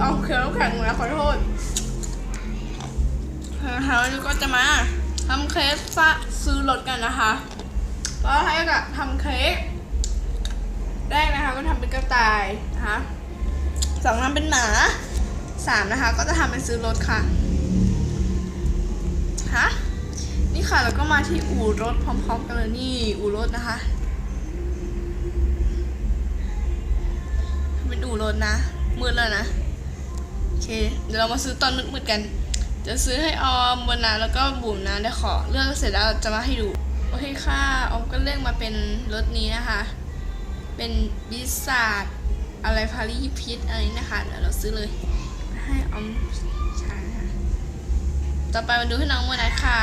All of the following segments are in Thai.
เอาเคี้ยวน้ำแข็งนะขอโทษนะคะแล้วก็จะมาทำเค้กซะซื้อรถกันนะคะก็ให้กับทำเค้กแรกนะคะก็ทำเป็นกระต่ายนะคะสองทำเป็นหมาสามนะคะ ก็จะทำเป็นซื้อรถค่ะฮะนี่ค่ะแล้วก็มาที่อู่รถพร้อมๆกันเลยนี่อู่รถนะคะเป็นอู่รถนะมืดแล้วนะ อเค เดี๋ยวเรามาซื้อตอนมืดๆกัน จะซื้อให้ออมบนนะแล้วก็บุ๋มนะเดี๋ยวขอเลือกเสร็จแล้วจะมาให้ดู โอเคค่ะ ออมก็เลือกมาเป็นรถนี้นะคะ เป็นบิสซาดอะไรพารีพิษอะไรนี้นะคะ เดี๋ยวเราซื้อเลย ให้ออมใช้นะคะต่อไปมาดูให้น้องโมนัสค่ะ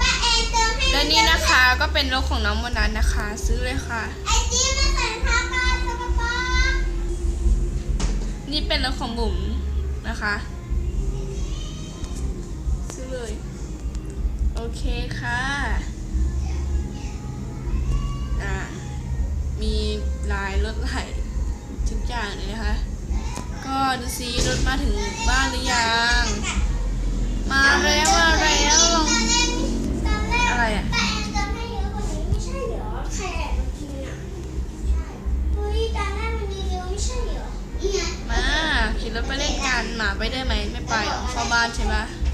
ป้าแอนเติมให้และนี่นะคะก็เป็นรถของน้องโมนัสนะคะ ซื้อเลยค่ะไอจีมาใส่รองเท้าก่อนสกปรกนี่เป็นรถของบุ๋ม นะคะ ซื้อเลย โอเคค่ะอ่ามีลายรถไหลทุกอย่างเลยนะคะ ก็ดูซิรถมาถึงบ้านหรือยัง มาแล้วมาแล้ว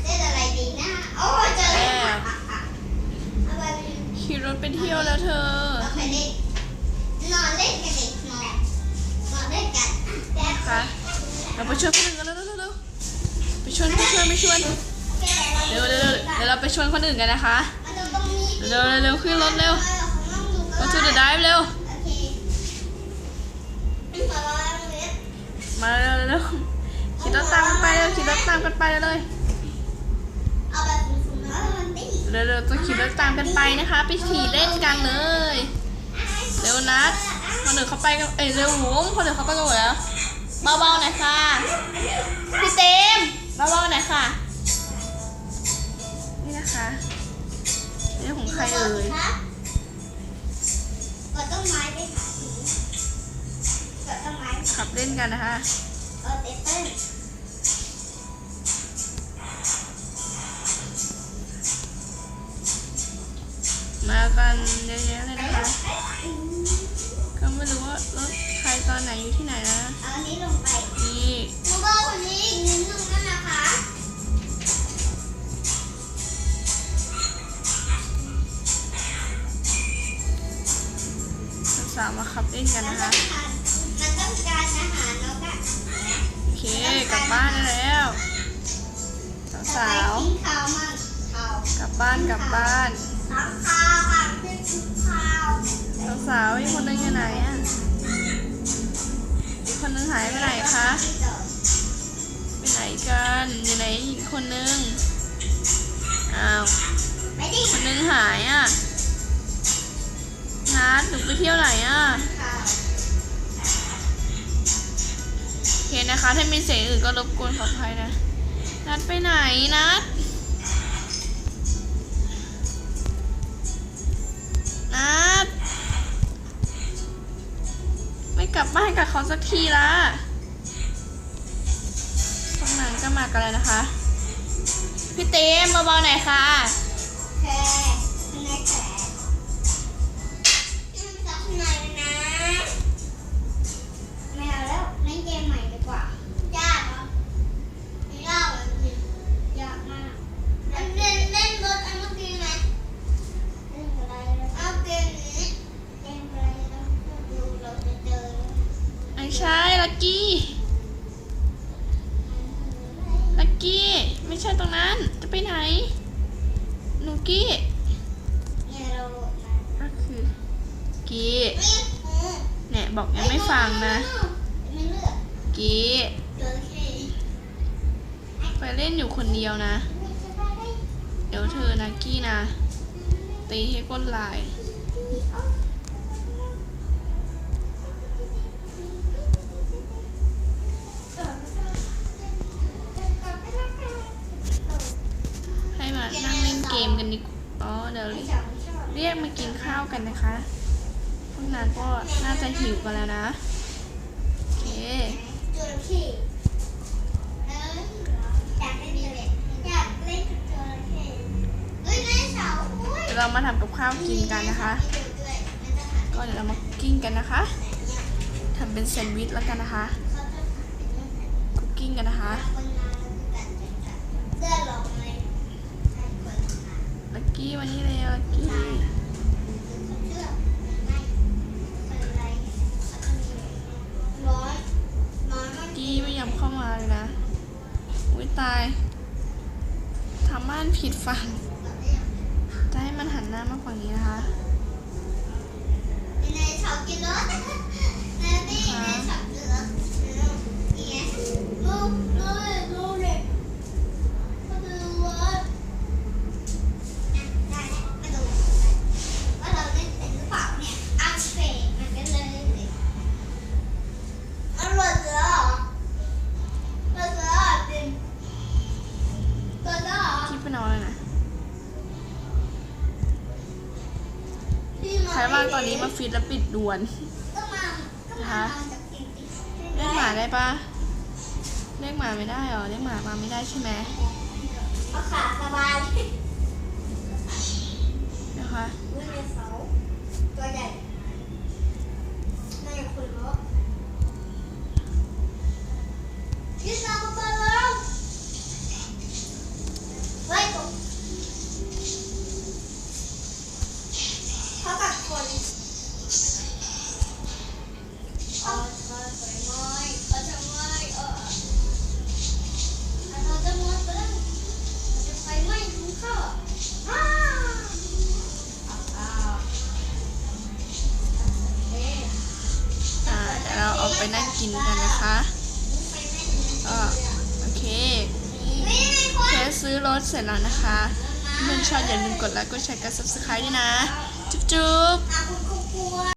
เล่นอะไรดีนะโอ้เจอแล้วอะอะเอาไปเลยขี่รถไปเที่ยวแล้วเธอ เราไปเล่นนอนเล่นกันเด็กนอนนอนเล่นกันอะแป๊บค่ะ เราไปชวนคนอื่นกันแล้วเร็วๆไปชวนไปชวนไปชวนเร็วเร็วเดี๋ยวเราไปชวนคนอื่นกันนะคะมาดูตรงนี้เร็วเร็วเร็วขึ้นรถเร็วเออของน้องดู go to the dive เร็ว โอเคขอรอแป๊บนึงนะมาเร็วเร็วเร็วขี่รถตามกันไปเร็วขี่รถตามกันไปเลย เอาแบบสูงๆนะมันได้อีกเร็วเร็วจะขี่รถตามกันไปนะคะ ไปขี่เล่นกันเลย เร็วนัดคนอื่นเขาไปกันเอ้ยเร็วหมูคนอื่นเขาไปกันหมดแล้วเบาๆหน่อยค่ะพี่เต็มเบาๆหน่อยค่ะ นี่นะคะนี่ของใครเอ่ยกดต้นไม้ไปหาสีกดต้นไม้ขับเล่นกันนะคะเออเตเมากันเยอะแยะเลยนะคะ ก็ไม่รู้ว่ารถใครตอนไหนอยู่ที่ไหนนะเอาอันนี้ลงไปนี่มูบอร์คนนี้อีกนิดนึงนั่นนะคะ สาวมาขับเล่นกันมันนะต้อคะ งการมันต้องการอาหารแล้วก็โอเคกลับบ้านได้แล้วสาวกินข้าวมั่งข้าวๆกลับบ้านกลับบ้าน น้ำข้าวสาวๆอีกคนนึงอยู่ไหนอะ อีกคนนึงหายไปไหนคะ ไปไหนกัน อยู่ไหนอีกคนนึง อ้าวคนนึงหายอะนัดหนูไปเที่ยวไหนอะข้าวโอเคนะคะ ถ้ามีเสียงอื่นก็รบกวนขออภัยนะ นัดไปไหนนัด บ้านกับเขาสักทีละตรงนั้นก็มากันแล้วนะคะ พี่เต้มเบาๆหน่อยค่ะแค่ในแขนมันซับข้างใน กี้ ไม่ใช่ตรงนั้น จะไปไหน หนูกี้เนี่ยเราโหลดมาก็คือ กี้เนี่ยบอกยังไม่ฟังนะ ไม่เลือกกี้ไปเล่นอยู่คนเดียวนะ เดี๋ยวเธอนะกี้นะ ตีให้ก้นลายันนะคะพวกนั้นก็น่าจะหิวกันแล้วนะ โอเคเดี๋ยวเรามาทำกับข้าวกินกันนะคะ ก็เดี๋ยวเรามากิ้งกันนะคะทำเป็นแซนด์วิชแล้วกันนะคะคุกกิ้งกันนะคะลักกี้วันนี้เลยลักกี้ ผิดฝั่งจะให้มันหันหน้ามาฝั่งนี้นะคะในเสากินรถในนี่ในเสากินรถนี่ไงลูกลูกเลยลูกเลยก็ดูว่าได้แล้วมาดูว่าเราเล่นเป็นหรือเปล่าเนี่ยอัพเฟกมันก็เลยมันหลุดแล้วหลุดแล้วจริงหลุดแล้วกี้ ไปนอนเลยนะใครว่างตอนนี้มาฟิตแล้วปิดด่วนก็มาก็มาจากจริงเรียกหมาได้ปะเรียกหมาไม่ได้หรอเรียกหมามาไม่ได้ใช่ไหมเอาขาสบายนะคะวิ่งในเสาตัวใหญ่น่าจะคุยรถยึ ไปนั่งกินกันนะคะก็โอเคไม่มีคนแค่ซื้อรถเสร็จแล้วนะคะเพื่อนชอบอย่าลืมกดไลค์กดแชร์กด subscribe ด้วยนะ จุ๊บจุ๊บ